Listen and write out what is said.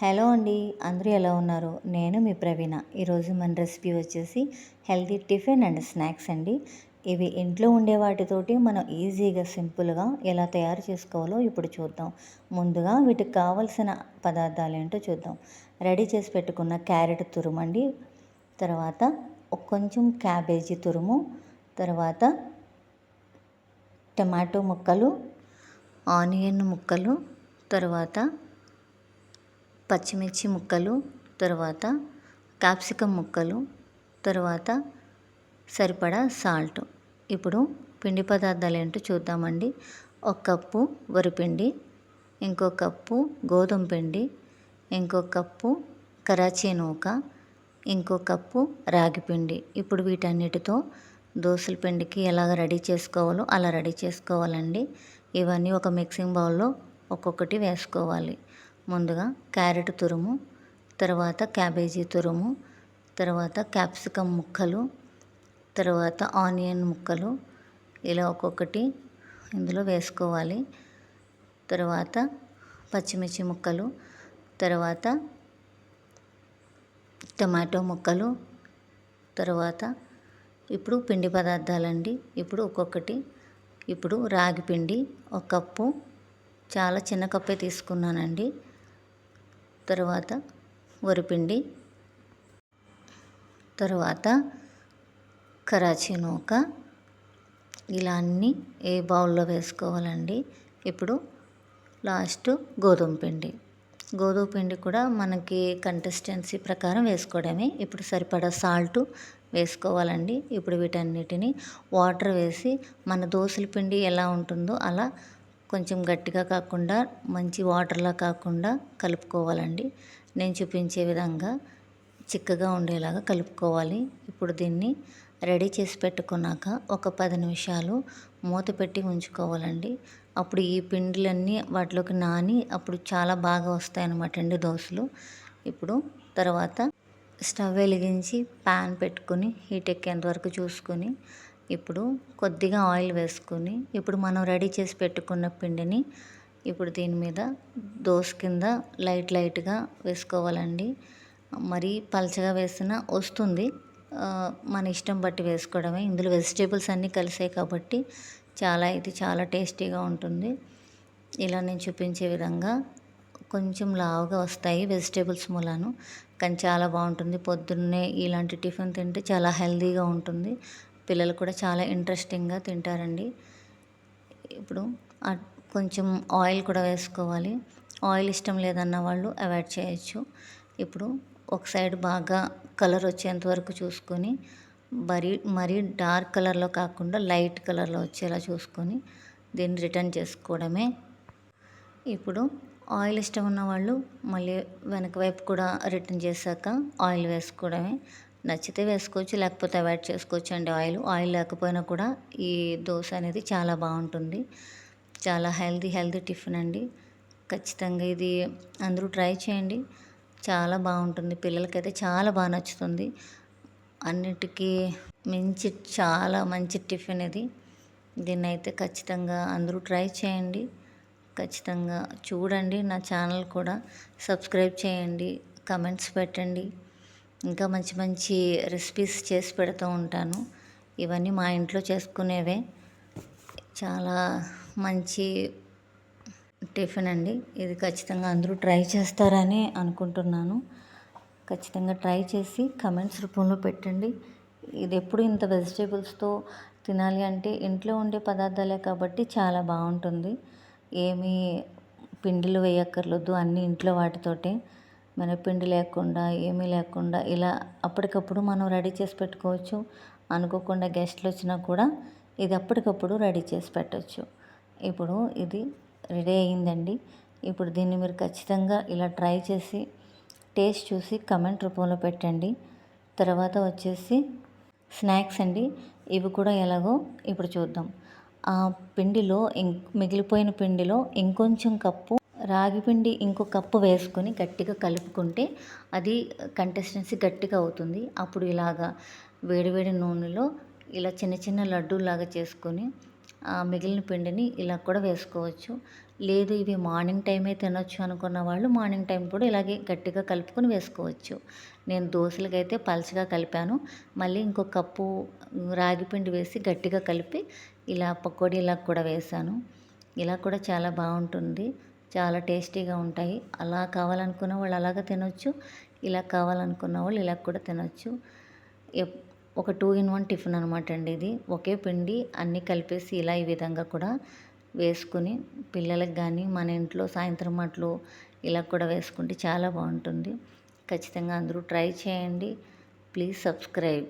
Hello అండి అందరూ ఎలా ఉన్నారు? నేను మీ ప్రవీణ. ఈరోజు మన రెసిపీ వచ్చేసి హెల్తీ టిఫిన్ అండ్ స్నాక్స్ అండి. ఇవి ఇంట్లో ఉండే వాటితోటి మనం ఈజీగా సింపుల్గా ఎలా తయారు చేసుకోవాలో ఇప్పుడు చూద్దాం. ముందుగా వీటికి కావలసిన పదార్థాలు ఏంటో చూద్దాం. రెడీ చేసి పెట్టుకున్న క్యారెట్ తురుమండి. తర్వాత కొంచెం క్యాబేజీ తురుము. తర్వాత టమాటో ముక్కలు ఆనియన్ ముక్కలు. తర్వాత పచ్చిమిర్చి ముక్కలు తర్వాత క్యాప్సికమ్ ముక్కలు తర్వాత సరిపడా సాల్ట్. ఇప్పుడు పిండి పదార్థాలు ఏంటో చూద్దామండి. ఒక కప్పు వరిపిండి ఇంకో కప్పు గోధుమ పిండి ఇంకో కప్పు కరాచీ నూక ఇంకో కప్పు రాగి పిండి. ఇప్పుడు వీటన్నిటితో దోశల పిండికి ఎలాగ రెడీ చేసుకోవాలో అలా రెడీ చేసుకోవాలండి. ఇవన్నీ ఒక మిక్సింగ్ బౌల్లో ఒక్కొక్కటి వేసుకోవాలి. ముందుగా క్యారెట్ తురుము తర్వాత క్యాబేజీ తురుము తర్వాత క్యాప్సికమ్ ముక్కలు తర్వాత ఆనియన్ ముక్కలు ఇలా ఒక్కొక్కటి ఇందులో వేసుకోవాలి. తర్వాత పచ్చిమిర్చి ముక్కలు తర్వాత టమాటో ముక్కలు తర్వాత ఇప్పుడు పిండి పదార్థాలండి. ఇప్పుడు ఒక్కొక్కటి. ఇప్పుడు రాగి పిండి ఒక కప్పు. చాలా చిన్న కప్పే తీసుకున్నానండి. తర్వాత వరిపిండి తర్వాత కరాచీ నూక. ఇలా అన్నీ ఏ బౌల్లో వేసుకోవాలండి? ఇప్పుడు లాస్ట్ గోధుమ పిండి. గోధుమ పిండి కూడా మనకి కంటెస్టెన్సీ ప్రకారం వేసుకోవడమే. ఇప్పుడు సరిపడా సాల్ట్ వేసుకోవాలండి. ఇప్పుడు వీటన్నిటిని వాటర్ వేసి మన దోశల పిండి ఎలా ఉంటుందో అలా కొంచెం గట్టిగా కాకుండా మంచి వాటర్లా కాకుండా కలుపుకోవాలండి. నేను చూపించే విధంగా చిక్కగా ఉండేలాగా కలుపుకోవాలి. ఇప్పుడు దీన్ని రెడీ చేసి పెట్టుకున్నాక ఒక పది నిమిషాలు మూత పెట్టి ఉంచుకోవాలండి. అప్పుడు ఈ పిండిలన్నీ వాటిలోకి నాని అప్పుడు చాలా బాగా వస్తాయి అన్నమాట అండి దోశలు. ఇప్పుడు తర్వాత స్టవ్ వెలిగించి ప్యాన్ పెట్టుకొని హీట్ ఎక్కేంత వరకు చూసుకొని ఇప్పుడు కొద్దిగా ఆయిల్ వేసుకొని ఇప్పుడు మనం రెడీ చేసి పెట్టుకున్న పిండిని ఇప్పుడు దీని మీద దోశ కింద లైట్ లైట్గా వేసుకోవాలండి. మరీ పలచగా వేసిన వస్తుంది. మన ఇష్టం బట్టి వేసుకోవడమే. ఇందులో వెజిటేబుల్స్ అన్నీ కలిసాయి కాబట్టి చాలా ఇది చాలా టేస్టీగా ఉంటుంది. ఇలా నేను చూపించే విధంగా కొంచెం లావుగా వస్తాయి వెజిటేబుల్స్ మూలాను. కానీ చాలా బాగుంటుంది. పొద్దున్నే ఇలాంటి టిఫిన్ తింటే చాలా హెల్తీగా ఉంటుంది. పిల్లలు కూడా చాలా ఇంట్రెస్టింగ్గా తింటారండి. ఇప్పుడు కొంచెం ఆయిల్ కూడా వేసుకోవాలి. ఆయిల్ ఇష్టం లేదన్న వాళ్ళు అవాయిడ్ చేయొచ్చు. ఇప్పుడు ఒక సైడ్ బాగా కలర్ వచ్చేంత వరకు చూసుకొని మరీ మరీ డార్క్ కలర్లో కాకుండా లైట్ కలర్లో వచ్చేలా చూసుకొని దీన్ని రిటర్న్ చేసుకోవడమే. ఇప్పుడు ఆయిల్ ఇష్టం ఉన్న వాళ్ళు మళ్ళీ వెనక వైపు కూడా రిటర్న్ చేశాక ఆయిల్ వేసుకోవడమే. నచ్చితే వేసుకోవచ్చు లేకపోతే అవాయిడ్ చేసుకోవచ్చు అండి ఆయిల్. ఆయిల్ లేకపోయినా కూడా ఈ దోశ అనేది చాలా బాగుంటుంది. చాలా హెల్దీ హెల్దీ టిఫిన్ అండి. ఖచ్చితంగా ఇది అందరూ ట్రై చేయండి. చాలా బాగుంటుంది. పిల్లలకైతే చాలా బాగా నచ్చుతుంది. అన్నిటికీ మించి చాలా మంచి టిఫిన్ ఇది. దీన్ని అయితే ఖచ్చితంగా అందరూ ట్రై చేయండి. ఖచ్చితంగా చూడండి నా ఛానల్ కూడా. సబ్స్క్రైబ్ చేయండి. కమెంట్స్ పెట్టండి. ఇంకా మంచి మంచి రెసిపీస్ చేసి పెడుతూ ఉంటాను. ఇవన్నీ మా ఇంట్లో చేసుకునేవే. చాలా మంచి టిఫిన్ అండి. ఇది ఖచ్చితంగా అందరూ ట్రై చేస్తారని అనుకుంటున్నాను. ఖచ్చితంగా ట్రై చేసి కమెంట్స్ రూపంలో పెట్టండి. ఇది ఎప్పుడు ఇంత వెజిటేబుల్స్తో తినాలి అంటే ఇంట్లో ఉండే పదార్థాలే కాబట్టి చాలా బాగుంటుంది. ఏమీ పిండిలు వేయక్కర్లేదు అన్నీ ఇంట్లో వాటితోటే. మినపిండి లేకుండా ఏమీ లేకుండా ఇలా అప్పటికప్పుడు మనం రెడీ చేసి పెట్టుకోవచ్చు. అనుకోకుండా గెస్ట్లు వచ్చినా కూడా ఇది అప్పటికప్పుడు రెడీ చేసి పెట్టచ్చు. ఇప్పుడు ఇది రెడీ అయ్యిందండి. ఇప్పుడు దీన్ని మీరు ఖచ్చితంగా ఇలా ట్రై చేసి టేస్ట్ చూసి కమెంట్ రూపంలో పెట్టండి. తర్వాత వచ్చేసి స్నాక్స్ అండి. ఇవి కూడా ఎలాగో ఇప్పుడు చూద్దాం. ఆ పిండిలో ఇం మిగిలిపోయిన పిండిలో ఇంకొంచెం కప్పు రాగిపిండి ఇంకో కప్పు వేసుకొని గట్టిగా కలుపుకుంటే అది కంటెస్టెన్సీ గట్టిగా అవుతుంది. అప్పుడు ఇలాగా వేడివేడి నూనెలో ఇలా చిన్న చిన్న లడ్డూలాగా చేసుకొని ఆ మిగిలిన పిండిని ఇలా కూడా వేసుకోవచ్చు. లేదు ఇవి మార్నింగ్ టైమే తినొచ్చు అనుకున్న వాళ్ళు మార్నింగ్ టైం కూడా ఇలాగే గట్టిగా కలుపుకొని వేసుకోవచ్చు. నేను దోశలకైతే పలచగా కలిపాను. మళ్ళీ ఇంకో కప్పు రాగి పిండి వేసి గట్టిగా కలిపి ఇలా పకోడీలా కూడా వేసాను ఇలా కూడా చాలా బాగుంటుంది. చాలా టేస్టీగా ఉంటాయి. అలా కావాలనుకున్న వాళ్ళు అలాగ తినొచ్చు. ఇలా కావాలనుకున్న వాళ్ళు ఇలా కూడా తినొచ్చు. ఒక టూ ఇన్ వన్ టిఫిన్ అనమాట అండి ఇది. ఒకే పిండి అన్నీ కలిపేసి ఇలా ఈ విధంగా కూడా వేసుకుని పిల్లలకు కానీ మన ఇంట్లో సాయంత్రం అట్లు ఇలా కూడా వేసుకుంటే చాలా బాగుంటుంది. ఖచ్చితంగా అందరూ ట్రై చేయండి. Please subscribe.